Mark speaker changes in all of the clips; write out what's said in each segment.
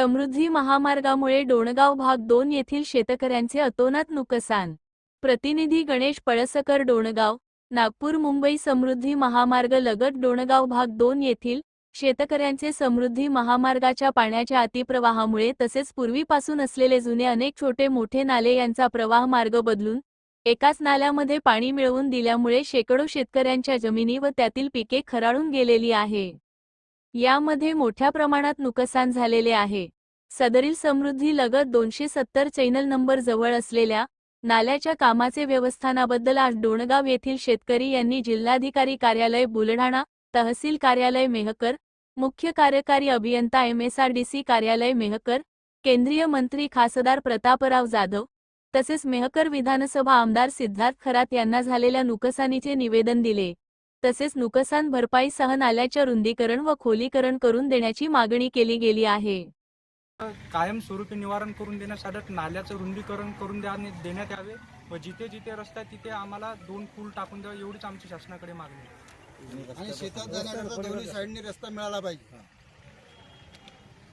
Speaker 1: समृद्धी महामार्गामुळे डोणगाव भाग दोन येथील शेतकऱ्यांचे अतोनात नुकसान. प्रतिनिधी गणेश पळसकर डोणगाव नागपूर मुंबई समृद्धी महामार्ग लगत डोणगाव भाग दोन येथील शेतकऱ्यांचे समृद्धी महामार्गाच्या पाण्याच्या अतिप्रवाहामुळे तसेच पूर्वीपासून असलेले जुने अनेक छोटे मोठे नाले यांचा प्रवाह मार्ग बदलून एकाच नाल्यामध्ये पाणी मिळवून दिल्यामुळे शेकडो शेतकऱ्यांच्या जमिनी व त्यातील पिके खराळून गेलेली आहे. यामध्ये मोठ्या प्रमाणात नुकसान झालेले आहे. सदरील समृद्धी लगत दोनशे सत्तर चैनल नंबर जवळ असलेल्या नाल्याच्या कामाचे व्यवस्थानाबद्दल आज डोणगाव येथील शेतकरी यांनी जिल्हाधिकारी कार्यालय बुलढाणा तहसील कार्यालय मेहकर मुख्य कार्यकारी अभियंता एमएसआरडीसी कार्यालय मेहकर केंद्रीय मंत्री खासदार प्रतापराव जाधव तसेच मेहकर विधानसभा आमदार सिद्धार्थ खरात यांना झालेल्या नुकसानीचे निवेदन दिले. तसेच नुकसान भरपाईसह नाल्याच्या रुंदीकरण व खोलीकरण करून देण्याची मागणी केली गेली आहे.
Speaker 2: कायमस्वरूपी निवारण करून देण्यासाठी नाल्याचं रुंदीकरण करून द्या देण्यात यावे व जिथे जिथे रस्ता तिथे आम्हाला दोन पूल टाकून द्यावे एवढीच आमची शासनाकडे मागणी आहे.
Speaker 3: आणि शेतात जाण्याकरता दोन्ही साईडनी रस्ता मिळाला पाहिजे.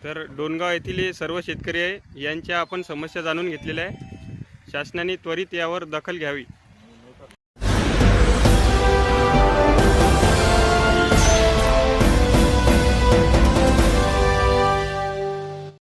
Speaker 4: तर डोनगाव येथील सर्व शेतकरी आहे यांच्या आपण समस्या जाणून घेतलेल्या आहे. शासनाने त्वरित यावर दखल घ्यावी.